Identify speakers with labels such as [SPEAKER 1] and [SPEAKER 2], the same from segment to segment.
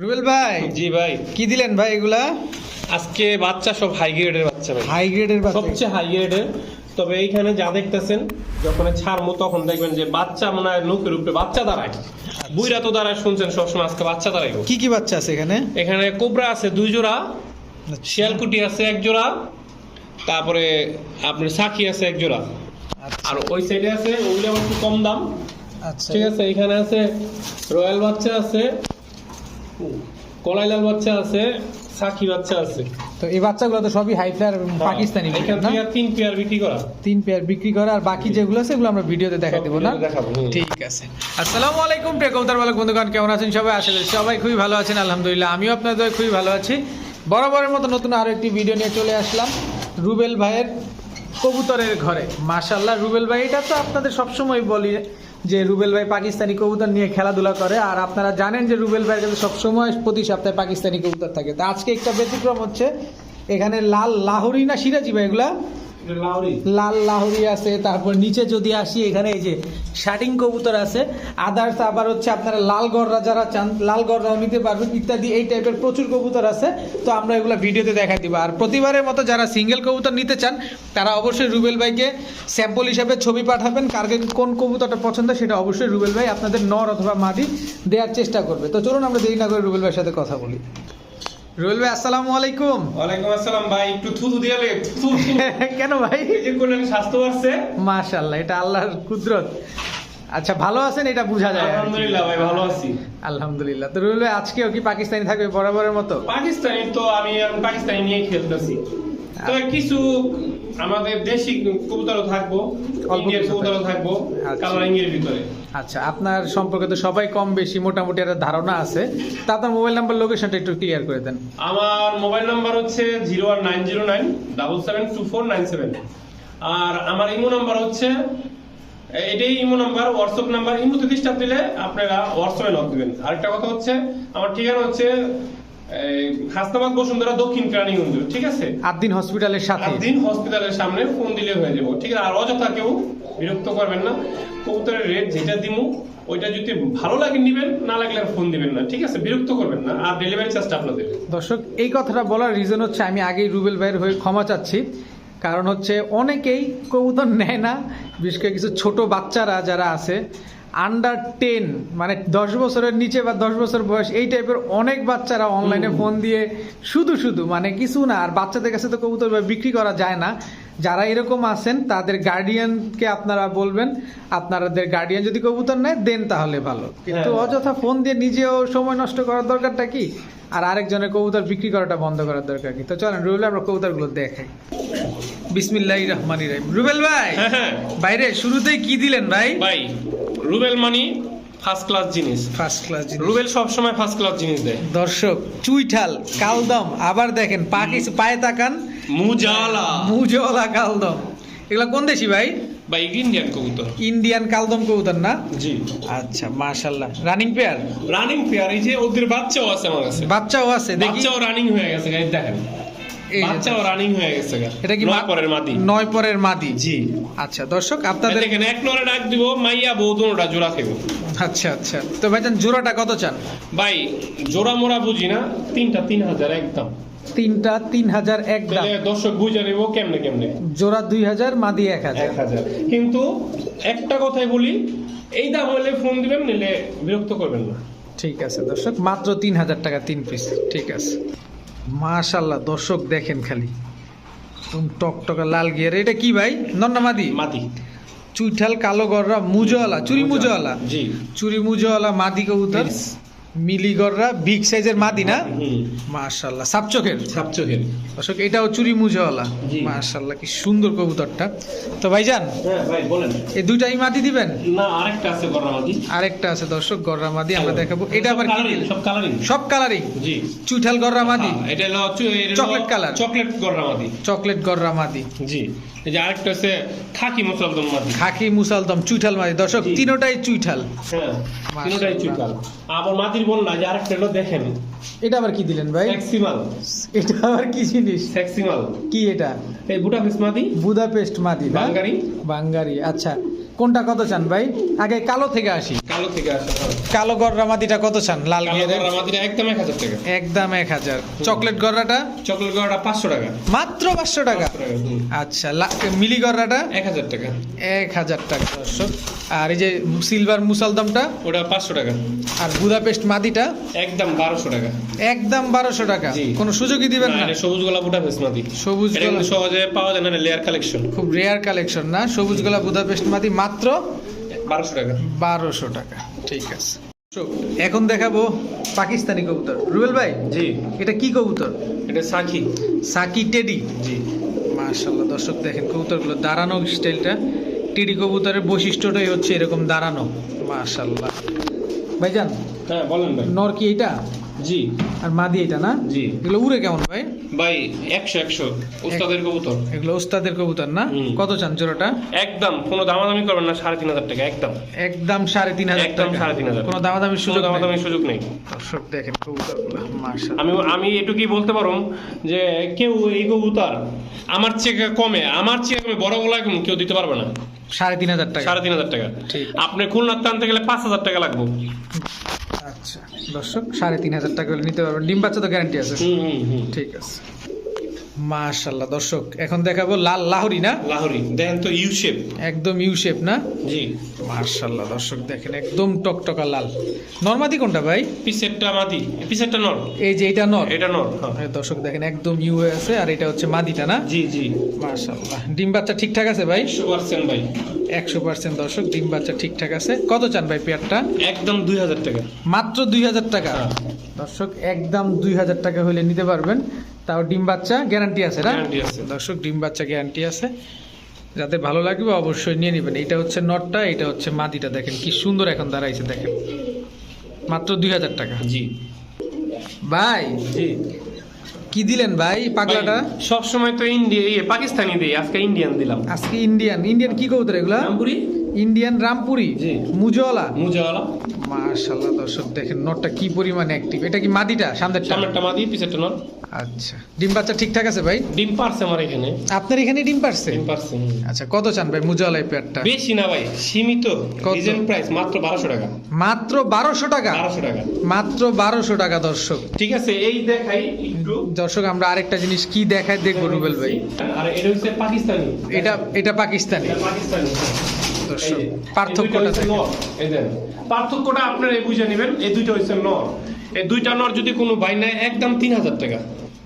[SPEAKER 1] রুবেল ভাই।
[SPEAKER 2] জি ভাই।
[SPEAKER 1] কি দিলেন ভাই এগুলা?
[SPEAKER 2] আজকে বাচ্চা সব হাই গ্রেডের বাচ্চা ভাই।
[SPEAKER 1] হাই গ্রেডের বাচ্চা।
[SPEAKER 2] সবচেয়ে হাই গ্রেডের তবে এইখানে যা দেখতেছেন যখন ছাড়মো তখন দেখবেন যে বাচ্চা মনে হয় নোকের উপরে বাচ্চা দাঁড়ায়। বুইরা তো দাঁড়ায় শুনছেন সবসময় আজকে বাচ্চা দাঁড়াইব।
[SPEAKER 1] কি কি বাচ্চা আছে এখানে?
[SPEAKER 2] এখানে কোবরা আছে দুই জোড়া শিয়ালকুটি আছে এক জোড়া তারপরে আপনার সাকি আছে এক জোড়া।
[SPEAKER 1] আচ্ছা,
[SPEAKER 2] আর ওই সাইডে আছে ওগুলো একটু কম দাম।
[SPEAKER 1] আচ্ছা।
[SPEAKER 2] ঠিক আছে এখানে আছে রয়্যাল বাচ্চা আছে কলাইলাল বাচ্চা আছে সাকি বাচ্চা আছে।
[SPEAKER 1] তো এই বাচ্চাগুলো তো সবই হাই ফ্লায়ার পাকিস্তানি
[SPEAKER 2] হ্যাঁ, এখান থেকে তিন পেয়ার বিক্রি করা।
[SPEAKER 1] তিন পেয়ার বিক্রি করে আর বাকি যেগুলো আছে এগুলো আমরা ভিডিওতে দেখা দেবো না। ঠিক আছে। আসসালামু আলাইকুম বালক বন্ধুগণ কেমন আছেন সবাই? আশা করি সবাই খুবই ভালো আছেন আলহামদুলিল্লাহ। আমিও আপনাদের খুবই ভালো আছি। বরাবরের মতো নতুন আরও একটি ভিডিও নিয়ে চলে আসলাম রুবেল ভাইয়ের কবুতরের ঘরে। মাশাল্লাহ রুবেল ভাই এটা তো আপনাদের সবসময় বলি যে রুবেল ভাই পাকিস্তানি কবুতর নিয়ে খেলাধুলা করে, আর আপনারা জানেন যে রুবেল ভাইয়ের কাছে সবসময় প্রতি সপ্তাহে পাকিস্তানি কবুতর থাকে। তা আজকে একটা ব্যতিক্রম হচ্ছে, এখানে লাল লাহোরি না সিরাজি ভাই, এগুলা? লাল লাহরি আছে, তারপর নিচে যদি আসি, এখানে এই যে শাটিং কবুতর আছে, আদার্স আবার হচ্ছে আপনারা লাল গররা যারা চান, লাল গররাও নিতে পারবেন, ইত্যাদি, এই টাইপের প্রচুর কবুতর আছে, তো আমরা এগুলো ভিডিওতে দেখা দিব। আর প্রতিবারের মতো যারা সিঙ্গেল কবুতর নিতে চান, তারা অবশ্যই রুবেল ভাইকে স্যাম্পল হিসাবে ছবি পাঠাবেন, কার কোন কবুতরটা পছন্দ, সেটা অবশ্যই রুবেল ভাই আপনাদের নর অথবা মাদি দেওয়ার চেষ্টা করবে। তো চলুন আমরা দেরি না করে রুবেল ভাইয়ের সাথে কথা বলি। রুবেল ভাই আসসালামু আলাইকুম।
[SPEAKER 2] ওয়ালাইকুম আসসালাম ভাই একটু থুতু দিয়ে থুতু
[SPEAKER 1] কেন ভাই?
[SPEAKER 2] এই যে কোন স্বাস্থ্য বাড়ছে।
[SPEAKER 1] মাশাআল্লাহ এটা আল্লাহর কুদরত। আচ্ছা ভালো আছেন? এটা বোঝা যায়
[SPEAKER 2] আলহামদুলিল্লাহ ভাই ভালো আছি।
[SPEAKER 1] আলহামদুলিল্লাহ। তো ভাই আজকেও কি পাকিস্তানি থাকবে বরাবরের মতো?
[SPEAKER 2] পাকিস্তানি তো আমি পাকিস্তানি নিয়ে খেলতেছি। কিছু আমাদের দেশি কবুতরও থাকব কবুতরও
[SPEAKER 1] থাকব। আচ্ছা।
[SPEAKER 2] কালারিং এর ভিতরে।
[SPEAKER 1] আচ্ছা আপনার সম্পর্কে তো সবাই কম বেশি মোটামুটি একটা ধারণা আছে। তা আপনার মোবাইল নাম্বার লোকেশনটা একটু ক্লিয়ার করে দেন।
[SPEAKER 2] আমার মোবাইল নাম্বার হচ্ছে zero one nine zero nine double seven two four nine seven. আর আমার ইমো নাম্বার হচ্ছে এটাই ইমো নাম্বার হোয়াটসঅ্যাপ নাম্বার ইমোতে ডিস্টার্ব দিলে আপনারা হোয়াটসঅ্যাপে দিবেন। আরেকটা কথা হচ্ছে আমার ঠিকানা হচ্ছে হাসনাবাদ বসুন্ধরা দক্ষিণ কেরানীগঞ্জ ঠিক আছে?
[SPEAKER 1] আদ্দিন হসপিটালের সাথে।
[SPEAKER 2] দিন হসপিটালের সামনে ফোন দিলে হয়ে যাব ঠিক আছে? আর অযথা কেউ বিরক্ত করবেন না। কবুতরের রেট যেটা দিমু ওইটা যদি ভালো লাগে নিবেন না লাগলে আর ফোন দিবেন না ঠিক আছে? বিরক্ত করবেন না আর ডেলিভারি চার্জটা আপনাদের।
[SPEAKER 1] দর্শক এই কথাটা বলার রিজন হচ্ছে আমি আগেই রুবেল ভাইয়ের হয়ে ক্ষমা চাচ্ছি। কারণ হচ্ছে অনেকেই কবুতর নেয় না বিশেষ করে কিছু ছোট বাচ্চারা যারা আছে। আন্ডার টেন মানে দশ বছরের নিচে বা দশ বছর বয়স এই টাইপের অনেক বাচ্চারা অনলাইনে ফোন দিয়ে শুধু শুধু মানে কিছু না আর বাচ্চাদের কাছে তো কবুতর বিক্রি করা যায় না। যারা এরকম আছেন তাদের গার্ডিয়ানকে আপনারা বলবেন আপনাদের গার্ডিয়ান যদি কবুতর নেয় দেন তাহলে ভালো। কিন্তু
[SPEAKER 2] হ্যাঁ।
[SPEAKER 1] অযথা ফোন দিয়ে নিজেও সময় নষ্ট করার দরকারটা কি? আর আরেকজনের কবুতর বিক্রি করাটা বন্ধ করার দরকার কি? তো চলেন রুবেল আমরা কবুতরগুলো দেখাই বিসমিল্লাহ রহমানি রাহিম। রুবেল ভাই!
[SPEAKER 2] হ্যাঁ হ্যাঁ।
[SPEAKER 1] বাইরে শুরুতেই কি দিলেন ভাই?
[SPEAKER 2] ভাই রুবেল মানি ফার্স্ট ক্লাস জিনিস।
[SPEAKER 1] ফার্স্ট ক্লাস জিনিস।
[SPEAKER 2] রুবেল সব সময় ফার্স্ট ক্লাস জিনিস দেয়।
[SPEAKER 1] দর্শক চুইঠাল কালদম আবার দেখেন পা কিছু পায়ে তাকান।
[SPEAKER 2] মুজালা।
[SPEAKER 1] মুজওয়ালা কালদম। এগুলা কোন দেশি ভাই?
[SPEAKER 2] ভাই ইন্ডিয়ান কবুতর।
[SPEAKER 1] ইন্ডিয়ান কালদম কবুতর না?
[SPEAKER 2] জি।
[SPEAKER 1] আচ্ছা মাশাল্লাহ রানিং পেয়ার
[SPEAKER 2] রানিং পেয়ার এই যে ওদের বাচ্চাও আছে আমার কাছে।
[SPEAKER 1] বাচ্চাও আছে দেখি।
[SPEAKER 2] বাচ্চাও রানিং হয়ে গেছে গাইজ দেখেন। বাচ্চাও রানিং হয়ে গেছে
[SPEAKER 1] এটা কি
[SPEAKER 2] নয় পরের মাদি।
[SPEAKER 1] নয় পরের মাদি?
[SPEAKER 2] জি।
[SPEAKER 1] আচ্ছা দর্শক আপনাদের
[SPEAKER 2] দেখেন এক নরে ডাক দিব মাইয়া বউ দুটোটা জোড়া খেব
[SPEAKER 1] আচ্ছা আচ্ছা। তো ভাইজান জোড়াটা কত চান?
[SPEAKER 2] ভাই জোড়া মোড়া বুঝি না তিনটা তিন হাজার একদম।
[SPEAKER 1] তিনটা তিন হাজার এক দাম।
[SPEAKER 2] দর্শক বুঝে নেব কেমনে কেমনে।
[SPEAKER 1] জোড়া দুই হাজার মাদি এক হাজার।
[SPEAKER 2] এক হাজার। কিন্তু একটা কথাই বলি এই দাম হলে ফোন দিবেন নিলে বিরক্ত করবেন না।
[SPEAKER 1] ঠিক আছে দর্শক মাত্র তিন হাজার টাকা তিন পিস ঠিক আছে। মাশাল্লাহ দর্শক দেখেন খালি। টকটকা লাল গিয়ার। এটা কি ভাই? নন্না মাদি?
[SPEAKER 2] মাদি।
[SPEAKER 1] চুইঠাল কালো গররা মুজওয়ালা চুরি মুজওয়ালা।
[SPEAKER 2] জি।
[SPEAKER 1] চুরি মুজওয়ালা মাদি কবুতর।
[SPEAKER 2] Yes.
[SPEAKER 1] মিলি গররা বিগ সাইজের মাদি না? মাশাল্লাহ সাপচোখের
[SPEAKER 2] সাপচোখের
[SPEAKER 1] দর্শক এটাও চুরি মুজওয়ালা। মাশাল্লাহ কি সুন্দর কবুতরটা। তো ভাইজান
[SPEAKER 2] হ্যাঁ ভাই বলেন।
[SPEAKER 1] এই দুইটাই মাদি দিবেন?
[SPEAKER 2] না আরেকটা আছে গররা মাদি।
[SPEAKER 1] আরেকটা আছে দর্শক গররা মাদি আমরা দেখাবো। এটা আবার কি
[SPEAKER 2] সব কালারিং
[SPEAKER 1] সব কালারিং
[SPEAKER 2] জি।
[SPEAKER 1] চুইঠাল গররা মাদি?
[SPEAKER 2] হ্যাঁ, এটা হলো
[SPEAKER 1] চকলেট কালার।
[SPEAKER 2] চকলেট গররা মাদি।
[SPEAKER 1] চকলেট গররা মাদি।
[SPEAKER 2] জি। এই যে আরেকটা হচ্ছে খাকি মুসালদম মাদি
[SPEAKER 1] খাকি মুসালদম চুইঠাল মাদি দর্শক। তিনোটাই চুইঠাল।
[SPEAKER 2] হ্যাঁ। তিনটাই চুইঠাল। আবার মাদির বল না যে আরেকটা হলো দেখেন।
[SPEAKER 1] এটা আবার কি দিলেন ভাই?
[SPEAKER 2] সেক্সিমাল।
[SPEAKER 1] এটা আবার কি জিনিস?
[SPEAKER 2] সেক্সিমাল।
[SPEAKER 1] কি এটা?
[SPEAKER 2] এই বুদাপেস্ট মাদি
[SPEAKER 1] বুদাপেস্ট মাদি
[SPEAKER 2] বাঙ্গারি।
[SPEAKER 1] বাঙ্গারি আচ্ছা। কোনটা কত চান ভাই? আগে কালো থেকে আসি।
[SPEAKER 2] কালো থেকে আসে।
[SPEAKER 1] কালো গররা মাদিটা কত চান? লাল
[SPEAKER 2] একদম এক হাজার টাকা।
[SPEAKER 1] একদম এক হাজার। চকলেট গররাটা
[SPEAKER 2] চকলেট গড়াটা পাঁচশো টাকা।
[SPEAKER 1] মাত্র পাঁচশো টাকা। আচ্ছা মিলি গররাটা
[SPEAKER 2] এক হাজার টাকা।
[SPEAKER 1] এক হাজার টাকা দর্শক। আর এই যে সিলভার মুসালদমটা
[SPEAKER 2] ওটা পাঁচশো টাকা।
[SPEAKER 1] আর বুদাপেস্ট মাদিটা?
[SPEAKER 2] একদম বারোশো টাকা।
[SPEAKER 1] একদম বারোশো টাকা। কোনো সুযোগই দিবেন না
[SPEAKER 2] সবুজ গোলাপ ফেস মাদি।
[SPEAKER 1] সবুজ গোলাপ।
[SPEAKER 2] সহজে পাওয়া যায় না লেয়ার কালেকশন
[SPEAKER 1] খুব রেয়ার কালেকশন না? সবুজ গোলা বুদাপেস্ট মাদি মাত্র
[SPEAKER 2] বারোশো টাকা।
[SPEAKER 1] বারোশো টাকা ঠিক আছে। এখন দেখাবো পাকিস্তানি কবুতর। রুবেল ভাই
[SPEAKER 2] জি।
[SPEAKER 1] এটা কি কবুতর?
[SPEAKER 2] এটা সাকি।
[SPEAKER 1] Psaki teddy.
[SPEAKER 2] জি।
[SPEAKER 1] মাশাল্লাহ দর্শক দেখেন কবুতরগুলো দাঁড়ানো স্টাইলটা। টেডি কবুতরের বৈশিষ্ট্যটাই হচ্ছে এরকম দাঁড়ানো। মাশাল্লাহ ভাইজান
[SPEAKER 2] হ্যাঁ বলেন ভাই।
[SPEAKER 1] নর কি এটা
[SPEAKER 2] জি।
[SPEAKER 1] আর মাদি এটা না?
[SPEAKER 2] জি।
[SPEAKER 1] এগুলো উড়ে কেমন ভাই?
[SPEAKER 2] ভাই একশো একশো। উস্তাদের কবুতর।
[SPEAKER 1] এগুলো ওস্তাদের কবুতর না? কত চান জোড়াটা?
[SPEAKER 2] একদম কোনো দামাদামি করবেন না সাড়ে তিন হাজার টাকা একদম।
[SPEAKER 1] একদম সাড়ে তিন হাজার
[SPEAKER 2] একদম সাড়ে তিন হাজার।
[SPEAKER 1] কোনো দামাদামির
[SPEAKER 2] কোনো
[SPEAKER 1] সুযোগ নেই।
[SPEAKER 2] দামাদামির সুযোগ নেই।
[SPEAKER 1] দর্শক দেখেন কবুতরগুলো
[SPEAKER 2] আমি আমি এটুকুই বলতে পারো যে কেউ এই কবুতর আমার চেয়ে কমে আমার চেয়ে কমে বড় গলায় কেউ দিতে পারবে না।
[SPEAKER 1] সাড়ে তিন হাজার টাকা।
[SPEAKER 2] সাড়ে তিন হাজার টাকা। আপনি খুলনার টানতে গেলে পাঁচ হাজার টাকা লাগবে।
[SPEAKER 1] আচ্ছা দর্শক সাড়ে তিন হাজার টাকা নিতে পারবেন। ডিম বাচ্চা তো গ্যারান্টি আছে। ঠিক আছে। মাশাল্লাহ দর্শক এখন দেখাবো লাল লাহরি না?
[SPEAKER 2] লাহোরি দেখেন তো ইউ শেপ
[SPEAKER 1] একদম ইউ শেপ না?
[SPEAKER 2] জি।
[SPEAKER 1] মাশাল্লাহ দর্শক দেখেন একদম টকটকা লাল। নর্মাদি কোনটা ভাই?
[SPEAKER 2] পিসেরটা মাদি। পিসেরটা নর।
[SPEAKER 1] এই যে এটা নর?
[SPEAKER 2] এটা নর হ্যাঁ।
[SPEAKER 1] দর্শক দেখেন একদম ইউ আছে আর এটা হচ্ছে মাদিটা না?
[SPEAKER 2] জি জি।
[SPEAKER 1] মাশাল্লাহ ডিম বাচ্চা ঠিকঠাক আছে ভাই?
[SPEAKER 2] একশো পার্সেন্ট ভাই।
[SPEAKER 1] একশো পার্সেন্ট দর্শক ডিম বাচ্চা ঠিকঠাক আছে। কত চান ভাই পেয়ারটা?
[SPEAKER 2] একদম দুই হাজার টাকা।
[SPEAKER 1] মাত্র দুই হাজার টাকা?
[SPEAKER 2] হ্যাঁ।
[SPEAKER 1] দর্শক একদম দুই হাজার টাকা হলে নিতে পারবেন। তাও ডিম বাচ্চা গ্যারান্টি আছে না?
[SPEAKER 2] Guarantee আছে।
[SPEAKER 1] দর্শক ডিম বাচ্চা গ্যারান্টি আছে। যাতে ভালো লাগবে অবশ্যই নিয়ে নেবেন। এটা হচ্ছে নটটা এটা হচ্ছে মাদিটা। দেখেন কি সুন্দর এখন দাঁড়াইছে দেখেন। মাত্র দুই হাজার টাকা।
[SPEAKER 2] জি।
[SPEAKER 1] ভাই
[SPEAKER 2] জি।
[SPEAKER 1] কি দিলেন ভাই পাগলাটা?
[SPEAKER 2] সব সময় তো ইন্ডিয়া পাকিস্তানি দিই আজকে ইন্ডিয়ান দিলাম।
[SPEAKER 1] আজকে ইন্ডিয়ান। ইন্ডিয়ান কি কবুতর এগুলা?
[SPEAKER 2] রামপুরি।
[SPEAKER 1] ইন্ডিয়ান রামপুরি।
[SPEAKER 2] জি।
[SPEAKER 1] মুজওয়ালা।
[SPEAKER 2] মুজাওয়ালা।
[SPEAKER 1] মাশাল্লাহ দর্শক দেখেন নটটা কি পরিমাণে অ্যাক্টিভ এটা কি মাদিটা সামনেরটা?
[SPEAKER 2] সামনেরটা মাদি পিছেরটা নর
[SPEAKER 1] আচ্ছা ডিম বাচ্চা ঠিকঠাক আছে ভাই?
[SPEAKER 2] ডিম পারছে আমার এখানে।
[SPEAKER 1] আপনার এখানে ডিম পারছে
[SPEAKER 2] ডিম পারছে
[SPEAKER 1] আচ্ছা কত চান ভাই মুজালাই পেয়ারটা?
[SPEAKER 2] বেশি না ভাই সীমিত
[SPEAKER 1] কত?
[SPEAKER 2] রিজেন্ট প্রাইস মাত্র বারোশো টাকা।
[SPEAKER 1] মাত্র বারোশো টাকা?
[SPEAKER 2] বারোশো টাকা।
[SPEAKER 1] মাত্র বারোশো টাকা দর্শক।
[SPEAKER 2] ঠিক আছে এই দেখাই একটু।
[SPEAKER 1] দর্শক আমরা আরেকটা জিনিস কি দেখায় দেখব রুবেল ভাই?
[SPEAKER 2] আর এটা হচ্ছে পাকিস্তানি।
[SPEAKER 1] এটা এটা পাকিস্তানি।
[SPEAKER 2] পাকিস্তানি।
[SPEAKER 1] দর্শক পার্থক্যটা।
[SPEAKER 2] নর, আপনারা এই বুঝে নেবেন এই দুইটা হচ্ছে নর। এই দুইটা নর যদি কোনো ভাই নেয় একদম তিন হাজার টাকা।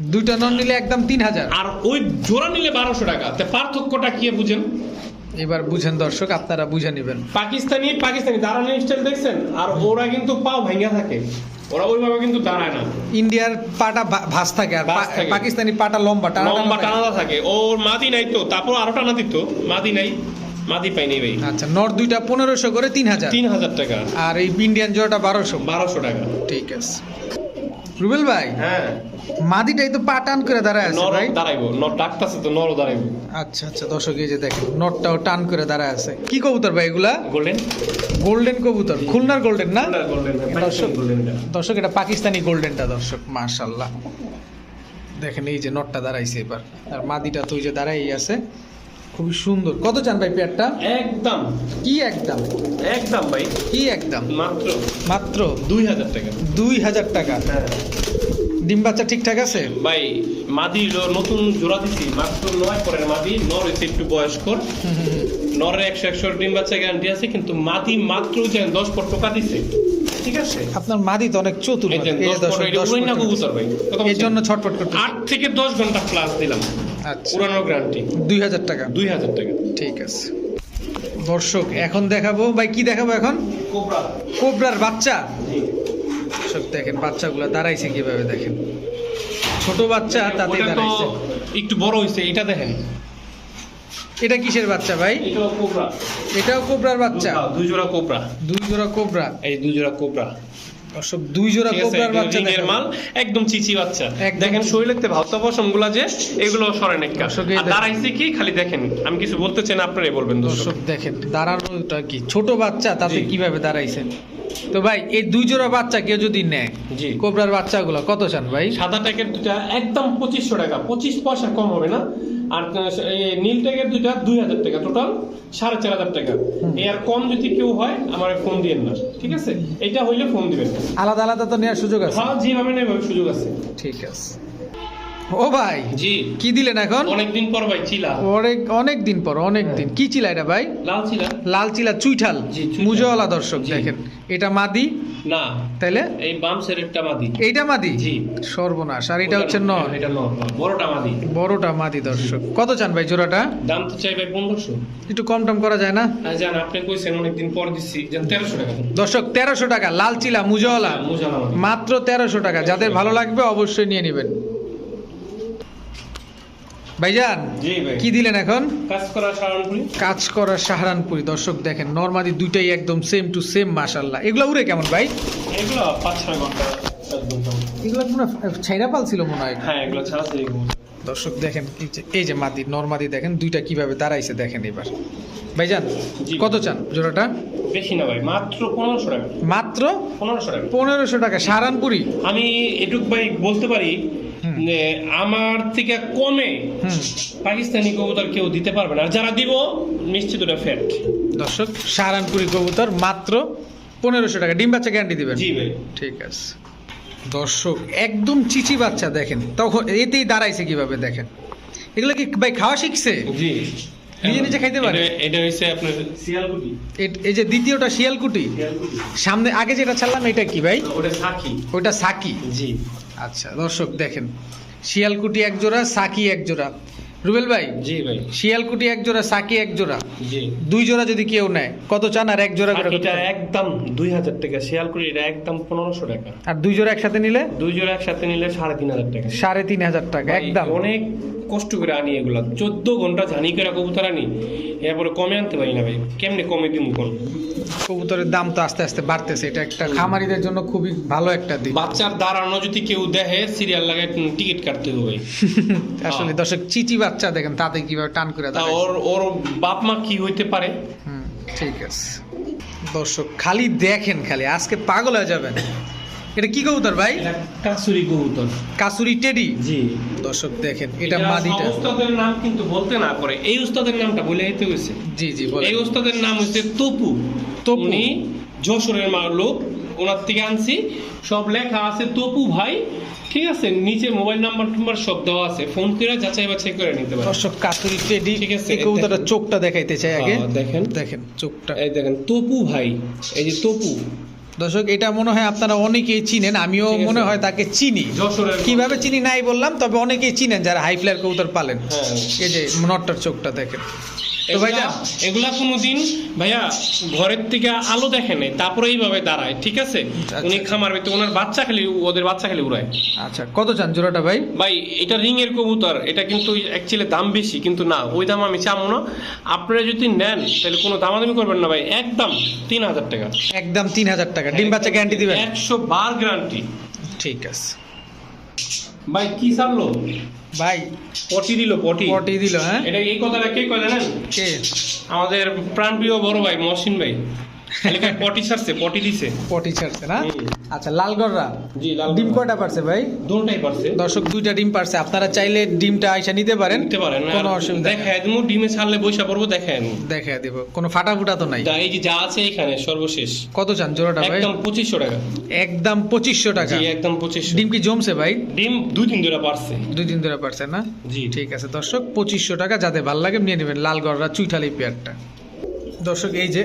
[SPEAKER 1] দুইটা নন নিলে একদম তিন হাজার।
[SPEAKER 2] আর ওই জোড়া নিলে বারোশো টাকা। তা পার্থক্যটা কি বুঝেন?
[SPEAKER 1] এবার বুঝেন দর্শক আপনারা বুঝে নেবেন।
[SPEAKER 2] পাকিস্তানি পাকিস্তানি দাঁড়ানো স্টাইল দেখছেন আর ওরা কিন্তু পাও ভাঙ্গা থাকে। ওরা ওইভাবে কিন্তু দাঁড়ায় না।
[SPEAKER 1] ইন্ডিয়ার পাটা ভা- ভাঁজ থাকে আর। পাকিস্তানি পাটা লম্বা টানা টানা
[SPEAKER 2] লম্বা
[SPEAKER 1] থাকে।
[SPEAKER 2] টানাদা থাকে। ওর মাদি নাই তো তারপর আরও টানা দিত মাদি নাই। মাদি পাইনি ভাই
[SPEAKER 1] আচ্ছা নর দুইটা পনেরোশো করে তিন হাজার।
[SPEAKER 2] তিন হাজার টাকা।
[SPEAKER 1] আর এই ইন্ডিয়ান জোড়াটা বারোশো।
[SPEAKER 2] বারোশো টাকা।
[SPEAKER 1] ঠিক আছে। রুবেল ভাই
[SPEAKER 2] হ্যাঁ।
[SPEAKER 1] মাদিটাই তো পা টান করে দাঁড়ায় আছে
[SPEAKER 2] নর
[SPEAKER 1] ভাই
[SPEAKER 2] দাঁড়াইবো নর ডাকতাছে তো নরও দাঁড়াইবো।
[SPEAKER 1] আচ্ছা আচ্ছা দর্শক এই যে দেখেন নটটাও টান করে দাঁড়ায় আছে। কি কবুতর ভাই এগুলা?
[SPEAKER 2] গোল্ডেন
[SPEAKER 1] গোল্ডেন কবুতর খুলনার গোল্ডেন না? দর্শক
[SPEAKER 2] গোল্ডেন
[SPEAKER 1] দর্শক এটা পাকিস্তানি গোল্ডেনটা দর্শক মাশাল্লাহ দেখেন এই যে নটটা দাঁড়াইছে এবার। আর মাদিটা তো ওই যে দাঁড়াই আছে। খুবই সুন্দর। কত চান ভাই পেয়ারটা?
[SPEAKER 2] একদম।
[SPEAKER 1] কি একদম?
[SPEAKER 2] একদম ভাই।
[SPEAKER 1] কি একদম?
[SPEAKER 2] মাত্র।
[SPEAKER 1] মাত্র?
[SPEAKER 2] দুই হাজার টাকা।
[SPEAKER 1] দুই হাজার টাকা। ডিম বাচ্চা ঠিকঠাক আছে?
[SPEAKER 2] ভাই মাদি নতুন জোড়া দিছি মাত্র নয় পরের মাদি। নর হচ্ছে একটু
[SPEAKER 1] হুম।
[SPEAKER 2] নরের একশো একশো ডিম বাচ্চা গ্যারান্টি আছে কিন্তু মাদি মাত্র যে দশ পর টোকা দিছে। ঠিক আছে?
[SPEAKER 1] আপনার মাদি তো অনেক চতুর
[SPEAKER 2] এই?
[SPEAKER 1] জন্য ছটফট করতে
[SPEAKER 2] আট থেকে দশ ঘণ্টা ক্লাস দিলাম।
[SPEAKER 1] আচ্ছা।
[SPEAKER 2] পুরানোর গ্যারান্টি
[SPEAKER 1] দুই হাজার টাকা।
[SPEAKER 2] দুই হাজার টাকা।
[SPEAKER 1] ঠিক আছে। দর্শক এখন দেখাবো। ভাই কি দেখাবো এখন?
[SPEAKER 2] কোবরা।
[SPEAKER 1] কোবরার বাচ্চা? দর্শক দেখেন বাচ্চাগুলো দাঁড়াইছে কীভাবে দেখেন। ছোট বাচ্চা তাতে দাঁড়াইছে।
[SPEAKER 2] একটু বড় হয়েছে এটা দেখেন।
[SPEAKER 1] এটা কিসের বাচ্চা ভাই?
[SPEAKER 2] এটাও কোবরা।
[SPEAKER 1] এটাও কোবরার বাচ্চা।
[SPEAKER 2] দুই জোড়া কোবরা।
[SPEAKER 1] দুই জোড়া কোবরা।
[SPEAKER 2] এই দুই জোড়া কোবরা।
[SPEAKER 1] দর্শক দুই জোড়া কোবরার বাচ্চা দেখেন
[SPEAKER 2] মাল একদম চিচি বাচ্চা। দেখেন। শরীরেতে ভাবতা পশমগুলা যে এগুলো সরে
[SPEAKER 1] দর্শক,
[SPEAKER 2] আর দাঁড়াইছে কি খালি দেখেন আমি কিছু বলতে চাই না আপনারাই বলবেন দর্শক।
[SPEAKER 1] দর্শক দেখেন দাঁড়ানোটা কি? ছোট বাচ্চা তাতে কীভাবে দাঁড়াইছে তো ভাই এই দুই জোড়া বাচ্চা কেউ যদি নেয়
[SPEAKER 2] জি।
[SPEAKER 1] কোবরার বাচ্চাগুলো কত চান ভাই?
[SPEAKER 2] সাদা ট্যাগের দুটা একদম পঁচিশশো টাকা পঁচিশ পয়সা কম হবে না। আর নীল ট্যাগের দুটা দুই হাজার টাকা টোটাল সাড়ে চার হাজার টাকা। এর কম যদি কেউ হয় আমার ফোন দিবেন না ঠিক আছে? এটা হইলে ফোন দিবেন।
[SPEAKER 1] আলাদা আলাদা তো নেওয়ার সুযোগ আছে।
[SPEAKER 2] হ্যাঁ যেভাবে নেবে সুযোগ আছে।
[SPEAKER 1] ঠিক আছে। ও ভাই
[SPEAKER 2] জি।
[SPEAKER 1] কি দিলেন এখন?
[SPEAKER 2] অনেকদিন পর ভাই চিলা।
[SPEAKER 1] অনেক অনেক দিন পর অনেক দিন কি চিলা এটা ভাই?
[SPEAKER 2] লাল চিলা।
[SPEAKER 1] লাল চিলা চুইঠাল। মুজওয়ালা দর্শক দেখেন। এটা মাদি?
[SPEAKER 2] না।
[SPEAKER 1] তাইলে?
[SPEAKER 2] এই বাম সেরেরটা মাদি।
[SPEAKER 1] এইটা মাদি?
[SPEAKER 2] জি।
[SPEAKER 1] সর্বনাশ। আর এটা হচ্ছে নর।
[SPEAKER 2] এটা নর বড়টা মাদি।
[SPEAKER 1] বড়টা মাদি দর্শক। কত চান ভাই জোড়াটা?
[SPEAKER 2] দাম তো চাই ভাই পনেরোশো।
[SPEAKER 1] একটু কম টম করা যায় না?
[SPEAKER 2] জান আপনি কইছেন অনেকদিন পর দিচ্ছি যেন তেরোশো টাকা।
[SPEAKER 1] দর্শক তেরোশো টাকা লাল চিলা মুজওয়ালা। মাত্র তেরোশো টাকা। যাদের ভালো লাগবে অবশ্যই নিয়ে নেবেন। ভাইজান কি দিলেন এখন?
[SPEAKER 2] কাজ করা সারানপুরি
[SPEAKER 1] কাজ করা সাহারানপুরি দর্শক দেখেন নর্মাদি দুইটাই একদম সেম টু সেম মাশাল্লাহ এগুলো উড়ে কেমন ভাই?
[SPEAKER 2] এগুলো পাঁচ ছয় ঘণ্টা
[SPEAKER 1] এগুলো মনে ছাইরা পাল ছিল মনে হয়?
[SPEAKER 2] হ্যাঁ এগুলো ছাড়া
[SPEAKER 1] দর্শক দেখেন এই যে মাদি নর্মাদি দেখেন দুইটা কীভাবে দাঁড়াইছে দেখেন এবার। ভাইজান কত চান জোড়াটা?
[SPEAKER 2] বেশি না ভাই মাত্র পনেরোশো টাকা।
[SPEAKER 1] মাত্র?
[SPEAKER 2] পনেরোশো টাকা।
[SPEAKER 1] পনেরোশো টাকা সাহারানপুরি?
[SPEAKER 2] আমি এটুক ভাই বলতে পারি আমার থেকে কমে পাকিস্তানি কবুতর কেউ দিতে পারবে না। যারা দিব নিশ্চিত ওটা ফ্যাট
[SPEAKER 1] দর্শক সাহারানপুরি কবুতর মাত্র পনেরোশো টাকা। ডিম বাচ্চা গ্যারান্টি দিবেন?
[SPEAKER 2] জি ভাই।
[SPEAKER 1] ঠিক আছে। দর্শক একদম চিচি বাচ্চা দেখেন। তখন এতেই দাঁড়াইছে কীভাবে দেখেন। এগুলো কি ভাই খাওয়া শিখছে?
[SPEAKER 2] জি।
[SPEAKER 1] নিজে নিজে খাইতে পারে?
[SPEAKER 2] এটা- হচ্ছে আপনার শিয়ালকুটি।
[SPEAKER 1] এই যে দ্বিতীয়টা শিয়ালকুটি। সামনে আগে যেটা ছাড়লাম এটা কি ভাই?
[SPEAKER 2] ওটা সাকি।
[SPEAKER 1] ওইটা সাকি।
[SPEAKER 2] জি।
[SPEAKER 1] আচ্ছা দর্শক দেখেন শিয়ালকুটি এক জোড়া সাকি এক জোড়া। রুবেল ভাই
[SPEAKER 2] জি ভাই।
[SPEAKER 1] শিয়ালকুটি এক জোড়া সাকি এক জোড়া।
[SPEAKER 2] জি।
[SPEAKER 1] দুই জোড়া যদি কেউ নেয় কত চান আর এক জোড়া করে
[SPEAKER 2] এটা একদম দুই হাজার টাকা শিয়ালকুটি এটা একদম পনেরোশো টাকা।
[SPEAKER 1] আর দুই জোড়া একসাথে নিলে?
[SPEAKER 2] দুই জোড়া একসাথে নিলে সাড়ে তিন হাজার টাকা।
[SPEAKER 1] সাড়ে তিন হাজার টাকা একদম।
[SPEAKER 2] অনেক কষ্ট করে আনি এগুলা। চোদ্দ ঘণ্টা জানি করে কবুতর আনি এরপরে কমে আনতে পারি না ভাই। কেমনে কমে দিন কোন?
[SPEAKER 1] কবুতরের দাম তো আস্তে আস্তে বাড়তেছে এটা একটা খামারিদের জন্য খুবই ভালো একটা দিক।
[SPEAKER 2] বাচ্চার দাঁড়ানো যদি কেউ দেখে সিরিয়াল লাগে টিকিট কাটতে হবে
[SPEAKER 1] আসলে দর্শক চিচি বাচ্চা দেখেন তাতে কীভাবে টান করে
[SPEAKER 2] ওর ওর বাপ মা কি হইতে পারে?
[SPEAKER 1] ঠিক আছে। দর্শক খালি দেখেন খালি আজকে পাগল হয়ে যাবেন। এটা কি কবুতর ভাই?
[SPEAKER 2] কাসুরি কবুতর।
[SPEAKER 1] কাসুরি টেডি?
[SPEAKER 2] জি।
[SPEAKER 1] দর্শক দেখেন এটা মাদিটা।
[SPEAKER 2] উস্তাদের নাম কিন্তু বলতে না করে এই উস্তাদের নামটা বলে দিতে হয়েছে।
[SPEAKER 1] জি জি বলেন।
[SPEAKER 2] এই উস্তাদের নাম হচ্ছে তপু।
[SPEAKER 1] তপু।
[SPEAKER 2] উনি যশোরের মা লোক। ওনার থেকে আনছি। সব লেখা আছে তপু ভাই। ঠিক আছে নিচে মোবাইল নাম্বার টাম্বার সব দেওয়া আছে। ফোন করে যাচাই বাছাই করে নিতে পারে
[SPEAKER 1] দর্শক কাসুরি টেডি
[SPEAKER 2] ঠিক আছে,
[SPEAKER 1] এই কবুতরের চোখটা দেখাইতে চাই আগে।
[SPEAKER 2] হ্যাঁ, দেখেন।
[SPEAKER 1] দেখেন চোখটা।
[SPEAKER 2] এই দেখেন তপু ভাই এই যে তপু।
[SPEAKER 1] দর্শক এটা মনে হয় আপনারা অনেকেই চিনেন আমিও মনে হয় তাকে চিনি। কীভাবে চিনি নাই বললাম তবে অনেকেই চিনেন যারা হাই ফ্লায়ার কবুতর পালেন।
[SPEAKER 2] হ্যাঁ।
[SPEAKER 1] এই যে নটটার চোখটা দেখেন। তো ভাইজান
[SPEAKER 2] এগুলা কোনোদিন ভাইয়া ঘরের থেকে আলো দেখে নেই তারপরে এইভাবে দাঁড়ায় ঠিক আছে?
[SPEAKER 1] আচ্ছা।
[SPEAKER 2] উনি খামার ভিতরে ওনার বাচ্চা খালি ওদের বাচ্চা খালি উড়ায়।
[SPEAKER 1] আচ্ছা কত চান জোড়াটা ভাই?
[SPEAKER 2] ভাই এটা রিং এর কবুতর এটা কিন্তু অ্যাকচুয়ালি দাম বেশি কিন্তু না ওই দাম আমি চাবো না। আপনারা যদি নেন তাহলে কোনো দামাদামি করবেন না ভাই একদম তিন হাজার টাকা।
[SPEAKER 1] একদম তিন হাজার টাকা ডিম বাচ্চা গ্যারান্টি দিবেন।
[SPEAKER 2] একশো বার গ্যারান্টি
[SPEAKER 1] ঠিক আছে।
[SPEAKER 2] ভাই কি সারলো
[SPEAKER 1] ভাই
[SPEAKER 2] পটি দিল পটি।
[SPEAKER 1] পটি দিল হ্যাঁ?
[SPEAKER 2] এটা এই কথাটা কে কয় জানেন?
[SPEAKER 1] কে?
[SPEAKER 2] আমাদের প্রাণপ্রিয় বড় ভাই মহসিন ভাই। পটি ছাড়ছে পটি দিছে।
[SPEAKER 1] পটি ছাড়ছে না। আচ্ছা লালগড়রা
[SPEAKER 2] জি
[SPEAKER 1] ডিম কয়টা পারছে ভাই?
[SPEAKER 2] দুটাই পারছে।
[SPEAKER 1] দর্শক দুইটা ডিম পারছে। আপনারা চাইলে ডিমটা আইসা নিতে পারেন।
[SPEAKER 2] নিতে পারেন
[SPEAKER 1] কোনো অসুবিধা
[SPEAKER 2] দেখায় তুমি ডিমে ছাড়লে বৈশা পড়ব দেখায় আমি
[SPEAKER 1] দেখে দিব। কোনো ফাটা ফুটা তো নাই।
[SPEAKER 2] এই যে যা আছে এখানে সর্বশেষ।
[SPEAKER 1] কত চান জোড়াটা ভাই?
[SPEAKER 2] একদম পঁচিশশো টাকা।
[SPEAKER 1] একদম পঁচিশশো টাকা।
[SPEAKER 2] জি একদম পঁচিশশো।
[SPEAKER 1] ডিম কি জমছে ভাই?
[SPEAKER 2] ডিম দুই তিন ধরে পারছে।
[SPEAKER 1] দুই দিন ধরে পারছে না?
[SPEAKER 2] জি।
[SPEAKER 1] ঠিক আছে দর্শক পঁচিশশো টাকা যাদের ভালো লাগে নিয়ে নেবেন লাল গড়রা চুইঠালি পেয়ারটা। দর্শক এই যে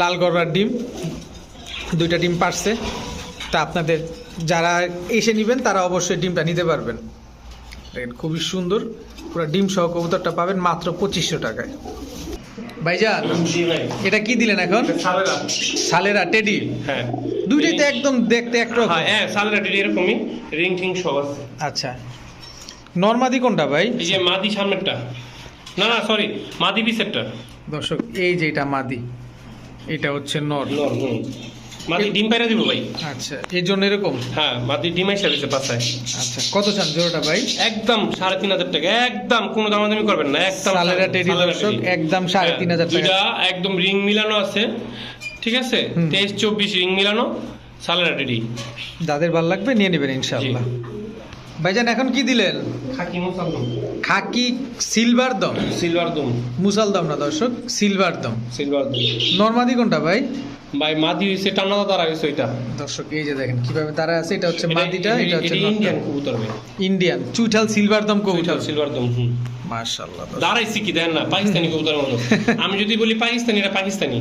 [SPEAKER 1] লালগড়রার ডিম দুইটা ডিম পারছে। তা আপনাদের যারা এসে নেবেন তারা অবশ্যই ডিমটা নিতে পারবেন। দেখেন খুবই সুন্দর। পুরো ডিম সহ কবুতরটা পাবেন মাত্র পঁচিশশো টাকায়। ভাইজান এটা কি দিলেন এখন?
[SPEAKER 2] সালেরা।
[SPEAKER 1] টেডি?
[SPEAKER 2] হ্যাঁ।
[SPEAKER 1] দুইটাই তো একদম দেখতে একরকম।
[SPEAKER 2] হ্যাঁ হ্যাঁ সালেরা টেডি এরকমই। রিং টিং সব আছে।
[SPEAKER 1] আচ্ছা। নর্মাদি কোনটা ভাই?
[SPEAKER 2] এই যে মাদি সামনেরটা। না না সরি মাদি পিসেরটা
[SPEAKER 1] দর্শক এই যে এটা মাদি এটা হচ্ছে নর।
[SPEAKER 2] নর মাদি ডিম পাইরা দিব ভাই।
[SPEAKER 1] আচ্ছা এই জন্য এরকম?
[SPEAKER 2] হ্যাঁ মাদি ডিম এসে দিছে পাশায়
[SPEAKER 1] আচ্ছা কত চান জোড়াটা ভাই?
[SPEAKER 2] একদম সাড়ে তিন হাজার টাকা একদম কোনো দামাদামি করবেন না একদম
[SPEAKER 1] সালেরা
[SPEAKER 2] সালেরা
[SPEAKER 1] দর্শক একদম সাড়ে তিন হাজার
[SPEAKER 2] হ্যাঁ,
[SPEAKER 1] টাকা।
[SPEAKER 2] একদম রিং মিলানো আছে ঠিক আছে। তেইশ চব্বিশ রিং মিলানো সালারা রেডি
[SPEAKER 1] যাদের ভালো লাগবে নিয়ে নেবেন ইনশাআল্লাহ। ভাইজান এখন কি দিলেন?
[SPEAKER 2] খাকি মুসালদম।
[SPEAKER 1] খাকি সিলভার দম?
[SPEAKER 2] সিলভার দম।
[SPEAKER 1] মুসাল দম না দর্শক সিলভার দম।
[SPEAKER 2] সিলভার দম।
[SPEAKER 1] নর্মাদি কোনটা ভাই?
[SPEAKER 2] মাদি টান্নাদা দ্বারা হয়েছে ওইটা।
[SPEAKER 1] দর্শক এই যে দেখেন কীভাবে আছে এটা হচ্ছে মাদিটা এটা হচ্ছে
[SPEAKER 2] ইন্ডিয়ান কবুতর ভাই।
[SPEAKER 1] ইন্ডিয়ান চুইঠাল সিলভার দম কবুতর।
[SPEAKER 2] সিলভার দম হুম।
[SPEAKER 1] মাশাআল্লাহ
[SPEAKER 2] দাঁড়াইছি কি দেন না পাকিস্তানি কবুতরের মতো আমি যদি বলি পাকিস্তানি এটা পাকিস্তানি।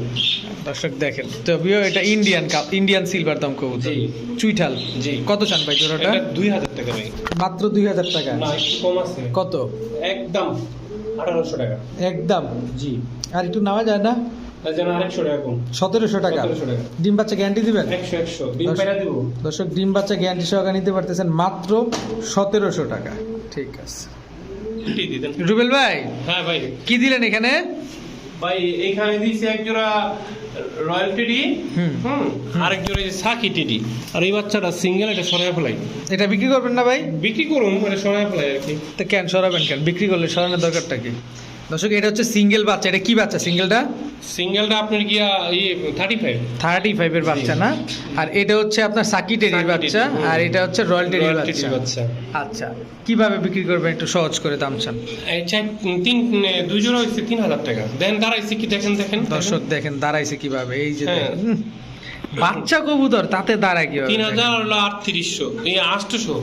[SPEAKER 1] দর্শক দেখেন তবেও এটা ইন্ডিয়ান কাপ- ইন্ডিয়ান সিলভার দম কবুতর।
[SPEAKER 2] জি।
[SPEAKER 1] চুইঠাল।
[SPEAKER 2] জি।
[SPEAKER 1] কত চান ভাই জোড়াটা?
[SPEAKER 2] এটা দুই হাজার টাকা ভাই।
[SPEAKER 1] মাত্র দুই হাজার টাকা?
[SPEAKER 2] না কম আছে।
[SPEAKER 1] কত?
[SPEAKER 2] একদম আঠারোশো টাকা।
[SPEAKER 1] একদম?
[SPEAKER 2] জি।
[SPEAKER 1] আর একটু নেওয়া যায় না? সতেরোশো টাকা? ডিম বাচ্চা গ্যারান্টি দিবেন?
[SPEAKER 2] ডিম
[SPEAKER 1] দশ- দর্শক ডিম বাচ্চা গ্যারান্টি সহকারে নিতে পারতেছেন মাত্র সতেরোশো টাকা। ঠিক আছে। রুবেল ভাই?
[SPEAKER 2] হ্যাঁ ভাই।
[SPEAKER 1] কি দিলেন এখানে?
[SPEAKER 2] ভাই এখানে দিয়েছি এক জোড়া রয়্যাল টিডি
[SPEAKER 1] হুম।
[SPEAKER 2] আরেক জোড়া সাকি টিডি। আর এই বাচ্চাটা সিঙ্গেল এটা সরাই ফেলাই।
[SPEAKER 1] এটা বিক্রি করবেন না ভাই?
[SPEAKER 2] বিক্রি করুন এটা সরাই ফেলাই আর কি।
[SPEAKER 1] তো কেন সরাবেন কেন? বিক্রি করলে সরানোর দরকারটা কি? দর্শক এটা হচ্ছে সিঙ্গেল বাচ্চা। এটা কি বাচ্চা সিঙ্গেলটা?
[SPEAKER 2] সিঙ্গেলটা আপনার গিয়া ইয়ে থার্টি ফাইভ
[SPEAKER 1] থার্টি ফাইভের বাচ্চা না? আর এটা হচ্ছে আপনার সাকিটেরির
[SPEAKER 2] সাকিটেরির,
[SPEAKER 1] বাচ্চা আর এটা হচ্ছে রয়্যালটেরির বাচ্চা।
[SPEAKER 2] বাচ্চা।
[SPEAKER 1] আচ্ছা কীভাবে বিক্রি করবেন? একটু সহজ করে দাম চান।
[SPEAKER 2] তিন দুই জোড়া হচ্ছে তিন হাজার টাকা। দেন দাঁড়াইছে কি দেখেন দেখেন।
[SPEAKER 1] দর্শক দেখেন দাঁড়াইছে কীভাবে? এই যে
[SPEAKER 2] হ্যাঁ।
[SPEAKER 1] বাচ্চা কবুতর তাতে দাঁড়ায় কীভাবে?
[SPEAKER 2] তিন হাজার হলো আটত্রিশশো। এই আটশোশো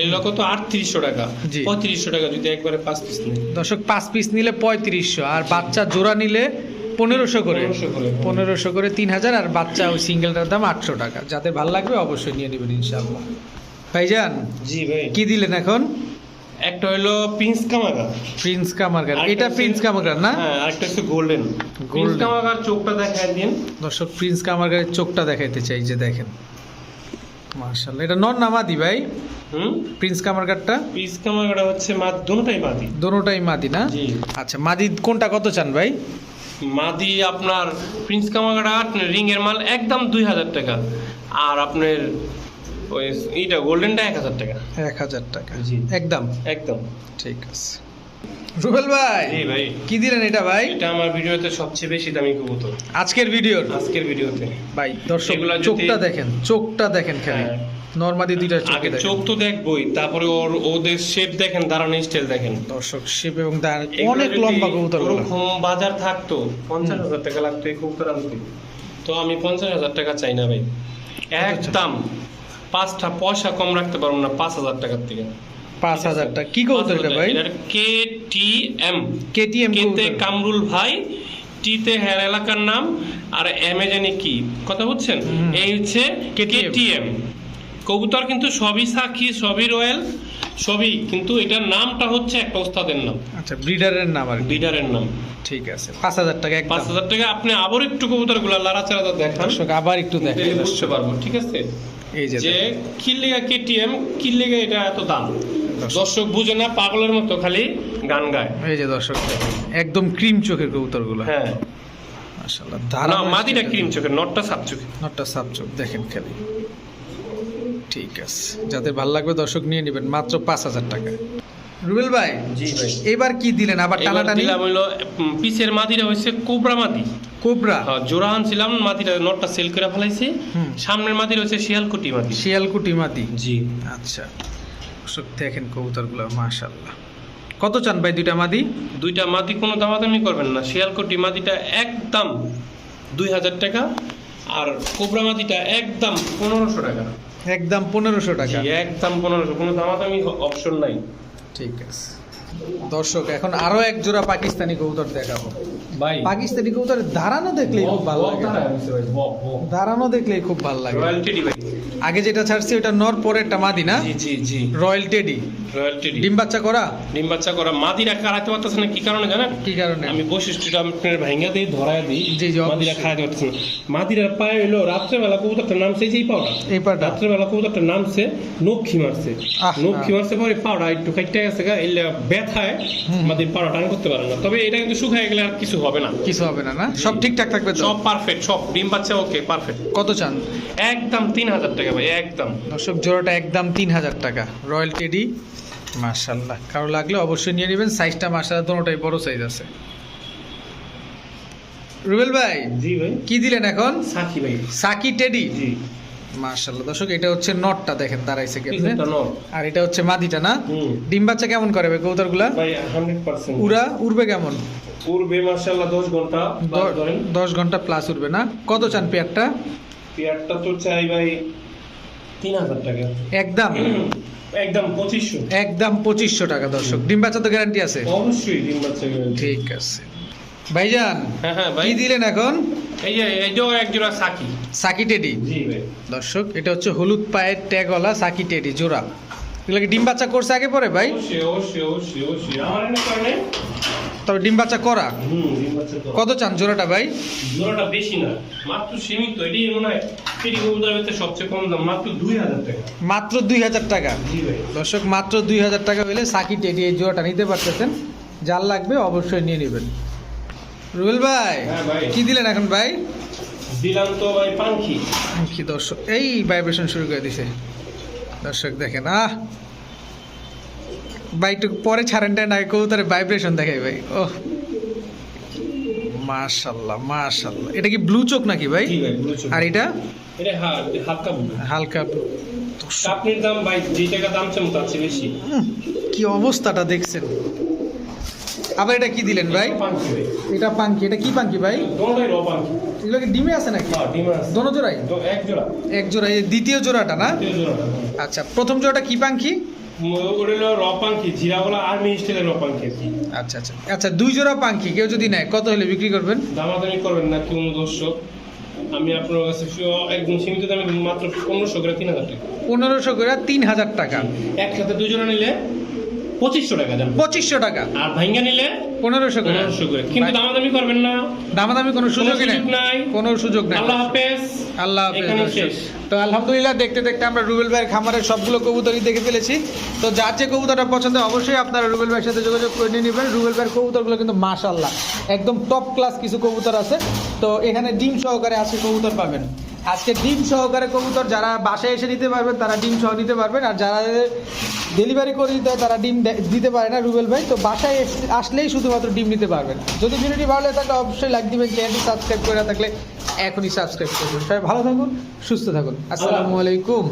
[SPEAKER 2] এই লোক তো আটত্রিশশো টাকা। পঁয়ত্রিশশো টাকা যদি একবারে পাঁচ পিস নেই
[SPEAKER 1] দর্শক পাঁচ পিস নিলে পঁয়ত্রিশশো আর বাচ্চা জোড়া নিলে পনেরোশো করে।
[SPEAKER 2] পনেরোশো করে
[SPEAKER 1] তিন হাজার আর বাচ্চা ওই সিঙ্গেলটার দাম আটশো টাকা। যাদের ভালো লাগবে অবশ্যই নিয়ে নেবেন ইনশাআল্লাহ। ভাইজান
[SPEAKER 2] জি ভাই।
[SPEAKER 1] কি দিলেন এখন?
[SPEAKER 2] একটা হলো প্রিন্স কামাগা
[SPEAKER 1] প্রিন্স
[SPEAKER 2] আরেকটা
[SPEAKER 1] এটা প্রিন্স কামারগার না?
[SPEAKER 2] হ্যাঁ আরেকটা হচ্ছে গোল্ডেন প্রিন্স কামাগার চোখটা দেখায় দিন।
[SPEAKER 1] দর্শক প্রিন্স কামারগারের চোখটা দেখাইতে চাই যে দেখেন। মার্শাল্লাহ এটা নন নামাদি ভাই?
[SPEAKER 2] হুম?
[SPEAKER 1] প্রিন্স কামারগারটা
[SPEAKER 2] প্রিন্স কামাগাটা হচ্ছে মা দুটোটাই মাদি।
[SPEAKER 1] দোনোটাই মাদি না?
[SPEAKER 2] জি।
[SPEAKER 1] আচ্ছা মাদি কোনটা কত চান ভাই?
[SPEAKER 2] মাদি আপনার প্রিন্স কামাগাটা রিং এর মাল একদম দুই হাজার টাকা। আর আপনার ওই এইটা গোল্ডেনটা এক হাজার টাকা?
[SPEAKER 1] এক হাজার টাকা।
[SPEAKER 2] জি।
[SPEAKER 1] একদম?
[SPEAKER 2] একদম।
[SPEAKER 1] ঠিক আছে। রুবেল ভাই
[SPEAKER 2] জি ভাই।
[SPEAKER 1] কি দিলেন এটা ভাই?
[SPEAKER 2] এটা আমার ভিডিওতে সবচেয়ে বেশি দামি কবুতর।
[SPEAKER 1] আজকের ভিডিওর?
[SPEAKER 2] আজকের ভিডিওতে।
[SPEAKER 1] ভাই দর্শক চোখটা দেখেন চোখটা দেখেন খালি।
[SPEAKER 2] হ্যাঁ।
[SPEAKER 1] নর্মাদি দুইটা চোখ
[SPEAKER 2] আগে চোখ তো দেখবই তারপরে ওর ওদের শেপ দেখেন দাঁড়ানো স্টাইল দেখেন।
[SPEAKER 1] দর্শক শিব এবং দাঁড় অনেক লম্বা কবুতর
[SPEAKER 2] ওরকম বাজার থাকতো পঞ্চাশ হাজার টাকা লাগতো এই কবুতর আনতে। তো আমি পঞ্চাশ হাজার টাকা চাই না ভাই। একদম। পাঁচটা পয়সা কম রাখতে পারব না পাঁচ হাজার টাকার থেকে।
[SPEAKER 1] পাঁচ হাজার টাকা। কি কবুতর এটা ভাই?
[SPEAKER 2] কে টি এম
[SPEAKER 1] কেটিএম
[SPEAKER 2] কেতে কামরুল ভাই টিতে হের এলাকার নাম আর এম এ জানি কি। কথা বুঝছেন? এই হচ্ছে কবুতর কিন্তু সবই সবই রয়্যাল সবই কিন্তু এটার নামটা হচ্ছে একটা ওস্তাদের নাম।
[SPEAKER 1] আচ্ছা ব্রিডারের নাম আর কি।
[SPEAKER 2] বিডারের নাম।
[SPEAKER 1] ঠিক আছে। পাঁচ হাজার টাকা
[SPEAKER 2] পাঁচ হাজার টাকা আপনি আবার একটু কবুতরগুলা লাড়াচাড়া দেখান।
[SPEAKER 1] আবার একটু দেখেন।
[SPEAKER 2] বুঝতে পারব ঠিক আছে?
[SPEAKER 1] যে।
[SPEAKER 2] কিল্লিগা কেটিএম কিল্লিগা এটা এত দাম।
[SPEAKER 1] দর্শক।
[SPEAKER 2] বুঝে না পাগলের মতো খালি গান গায়।
[SPEAKER 1] এই যে দর্শক একদম ক্রিম চোখের কবুতরগুলো
[SPEAKER 2] হ্যাঁ।
[SPEAKER 1] মাশাআল্লাহ
[SPEAKER 2] না মাদিটা ক্রিম চোখের নটটা সাপ চোখে
[SPEAKER 1] নটটা সাপ চোখ দেখেন খালি। ঠিক আছে যাদের ভালো লাগবে দর্শক নিয়ে নেবেন মাত্র পাঁচ হাজার টাকা রুবেল ভাই
[SPEAKER 2] জি ভাই।
[SPEAKER 1] এবার কি দিলেন? আবার টানাটানি?
[SPEAKER 2] দিলাম হইল পিসের মাদিটা হচ্ছে কোবরা মাদি
[SPEAKER 1] কোবরা?
[SPEAKER 2] হ্যাঁ, জোড়া আনছিলাম মাদিটা নটটা সেল করে ফেলাইছি। সামনের মাদির হচ্ছে শিয়ালকুটি মাদি
[SPEAKER 1] শিয়ালকুটি মাদি
[SPEAKER 2] জি।
[SPEAKER 1] আচ্ছা। দর্শক দেখেন কবুতরগুলো মাশাল্লাহ কত চান ভাই দুইটা মাদি
[SPEAKER 2] দুইটা মাদি কোনো দামাদামি করবেন না। শিয়ালকুটি মাদিটা একদম দুই হাজার টাকা আর কোবরা মাদিটা একদম পনেরোশো টাকা।
[SPEAKER 1] একদম পনেরোশো টাকা।
[SPEAKER 2] একদম পনেরোশো। কোনো দামাদামি অপশন নাই।
[SPEAKER 1] ঠিক আছে দর্শক এখন আরও এক জোড়া পাকিস্তানি কবুতর দেখাবো।
[SPEAKER 2] ভাই।
[SPEAKER 1] পাকিস্তানি কবুতর দাঁড়ানো দেখলেই খুব ভালো লাগে। দাঁড়ানো দেখলেই খুব ভালো লাগে।
[SPEAKER 2] রয়্যাল টেডি ভাই।
[SPEAKER 1] আগে যেটা ছাড়ছি ওটা নর পরে একটা মাদি না?
[SPEAKER 2] জি জি জি।
[SPEAKER 1] রয়্যাল টেডি
[SPEAKER 2] রয়্যাল টেডি
[SPEAKER 1] ডিম বাচ্চা করা?
[SPEAKER 2] ডিম বাচ্চা করা। মাদিরা কারাতে পারতেছে না কি কারণে জানেন?
[SPEAKER 1] কি কারণে?
[SPEAKER 2] আমি বৈশিষ্ট্যটা আপনার ভাঙ্গা দিই ধরায় দিই।
[SPEAKER 1] জি, জি,
[SPEAKER 2] মাদিরা খাওয়াতে পারতেছে না। মাদিরার পায়ে রাত্রেবেলা কবুতরটা নামছে যেই পাওটা
[SPEAKER 1] এই
[SPEAKER 2] রাত্রেবেলা কবুতরটা নামছে নক্ষি মারছে।
[SPEAKER 1] আহ,
[SPEAKER 2] নক্ষি মারছে পরে পাউডা একটু কাইটে গেছে গা এলে ব্যথায়
[SPEAKER 1] হুম।
[SPEAKER 2] মাদির পাউডা টান করতে পারে না। তবে এটা কিন্তু শুকায় গেলে আর কিছু হবে না।
[SPEAKER 1] কিছু হবে না না? সব ঠিকঠাক থাকবে
[SPEAKER 2] সব পারফেক্ট সব ডিম বাচ্চা ওকে পারফেক্ট
[SPEAKER 1] কত চান?
[SPEAKER 2] একদম তিন হাজার টাকা ভাই একদম।
[SPEAKER 1] দর্শক জোড়াটা একদম তিন হাজার টাকা। রয়্যাল টেডি মার্শাল্লাহ কারও লাগলে অবশ্যই নিয়ে নেবেন। সাইজটা মার্শাল্লাহ দোনোটাই বড় সাইজ আছে। রুবেল ভাই
[SPEAKER 2] জি ভাই।
[SPEAKER 1] কি দিলেন এখন?
[SPEAKER 2] সাকি ভাই।
[SPEAKER 1] সাকি টেডি
[SPEAKER 2] জি।
[SPEAKER 1] মার্শাল্লাহ দর্শক এটা হচ্ছে নটটা দেখেন দাঁড়াইছে কেমনে আর এটা হচ্ছে মাদিটা না? ডিম বাচ্চা কেমন করে কবুতরগুলা?
[SPEAKER 2] ভাই
[SPEAKER 1] উড়া উড়বে কেমন?
[SPEAKER 2] পূর্বে মার্শাল্লাহ দশ ঘণ্টা বাস
[SPEAKER 1] দ-
[SPEAKER 2] ধরেন।
[SPEAKER 1] দশ ঘণ্টা প্লাস উঠবে না? কত চান পেয়ারটা?
[SPEAKER 2] পেয়ারটা তো চাই ভাই তিন হাজার টাকা।
[SPEAKER 1] একদম?
[SPEAKER 2] একদম পঁচিশশো।
[SPEAKER 1] একদম পঁচিশশো টাকা দর্শক। ডিম বাচ্চা তো গ্যারান্টি আছে?
[SPEAKER 2] অবশ্যই ডিম বাচ্চা।
[SPEAKER 1] ঠিক আছে। ভাইজান
[SPEAKER 2] হ্যাঁ হ্যাঁ ভাই।
[SPEAKER 1] কি দিলেন এখন?
[SPEAKER 2] এই যে এইটাও এক জোড়া সাকি।
[SPEAKER 1] Psaki teddy?
[SPEAKER 2] জি ভাই।
[SPEAKER 1] দর্শক এটা হচ্ছে হলুদ পায়ের ট্যাগওয়ালা সাকি টেডি জোড়া। এগুলো কি ডিম বাচ্চা করছে আগে পরে ভাই? তবে ডিম বাচ্চা করা। কত চান জোড়াটা ভাই?
[SPEAKER 2] জোড়াটা বেশি না মাত্র সীমিত। এটি মনে হয় সবচেয়ে কম দাম মাত্র দুই হাজার টাকা।
[SPEAKER 1] মাত্র দুই হাজার টাকা। দর্শক মাত্র দুই হাজার টাকা হলে সাকি টেডি এই জোড়াটা নিতে পারতেছেন। যার লাগবে অবশ্যই নিয়ে নেবেন। রুবেল ভাই
[SPEAKER 2] হ্যাঁ ভাই।
[SPEAKER 1] কি দিলেন এখন ভাই?
[SPEAKER 2] দিলাম তো ভাই পাঙ্খি।
[SPEAKER 1] কি দর্শক এই ভাইব্রেশন শুরু করে দিছে। দর্শক দেখেন আহ! ভাই একটু পরে ছাড়েনটা না কবুতরে ভাইব্রেশন দেখাই ভাই। ও মাশাল্লাহ মাশাল্লাহ। এটা কি ব্লু চোখ নাকি ভাই? আর এটা?
[SPEAKER 2] হালকা
[SPEAKER 1] হালকা
[SPEAKER 2] দাম ভাই যে টাকা দাম চেয়ে বেশি।
[SPEAKER 1] উম, কি অবস্থাটা দেখছেন? আবার এটা কি দিলেন ভাই? এটা পাঙ্কি এটা কি পাঙ্কি ভাই? এগুলো কি ডিমে আছে নাকি?
[SPEAKER 2] হ্যাঁ
[SPEAKER 1] দোনো জোড়াই?
[SPEAKER 2] এক জোড়া।
[SPEAKER 1] এক জোড়া এই দ্বিতীয় জোড়াটা না? আচ্ছা প্রথম জোড়াটা কি পাঙ্কি? আচ্ছা আচ্ছা। আচ্ছা দুই জোড়া পাঙ্কি কেউ যদি নেয় কত হলে বিক্রি করবেন?
[SPEAKER 2] দামাদামি করবেন না দর্শক। আমি আপনার কাছে একদম সীমিত দামে মাত্র পনেরোশো করে তিন হাজার টাকা।
[SPEAKER 1] পনেরোশো করে তিন হাজার টাকা।
[SPEAKER 2] একসাথে দুজনে নিলে পঁচিশশো টাকা দাম
[SPEAKER 1] পঁচিশশো টাকা।
[SPEAKER 2] আর ভাঙ্গা নিলে
[SPEAKER 1] পনেরোশো করে।
[SPEAKER 2] পনেরোশো করে। কিন্তু দামাদামি করবেন না।
[SPEAKER 1] দামাদামি কোনো
[SPEAKER 2] সুযোগ নাই।
[SPEAKER 1] কোনো সুযোগ নেই।
[SPEAKER 2] আল্লাহ হাফেজ।
[SPEAKER 1] আল্লাহ হাফেজ। তো আলহামদুলিল্লাহ দেখতে দেখতে আমরা রুবেল ভাইয়ের খামারের সবগুলো কবুতরই দেখে ফেলেছি। তো যার যে কবুতরটা পছন্দ অবশ্যই আপনারা রুবেল ভাইয়ের সাথে যোগাযোগ করে নিয়ে নেবেন। রুবেল ভাইয়ের কবুতরগুলো কিন্তু মাশাল্লাহ একদম টপ ক্লাস কিছু কবুতর আছে। তো এখানে ডিম সহকারে আছে কবুতর পাবেন। আজকে ডিম সহকারে কবুতর যারা বাসায় এসে নিতে পারবেন, তারা ডিম সহ নিতে পারবেন। আর যারা ডেলিভারি করে দিতে তারা ডিম দিতে পারে না রুবেল ভাই। তো বাসায় আসলেই শুধুমাত্র ডিম নিতে পারবেন। যদি ভিডিওটি ভালো লাগে তাহলে অবশ্যই লাইক দিবেন, চ্যানেলটি সাবস্ক্রাইব করে না থাকলে এখনই সাবস্ক্রাইব করবেন সবাই ভালো থাকুন, সুস্থ থাকুন। আসসালামু আলাইকুম।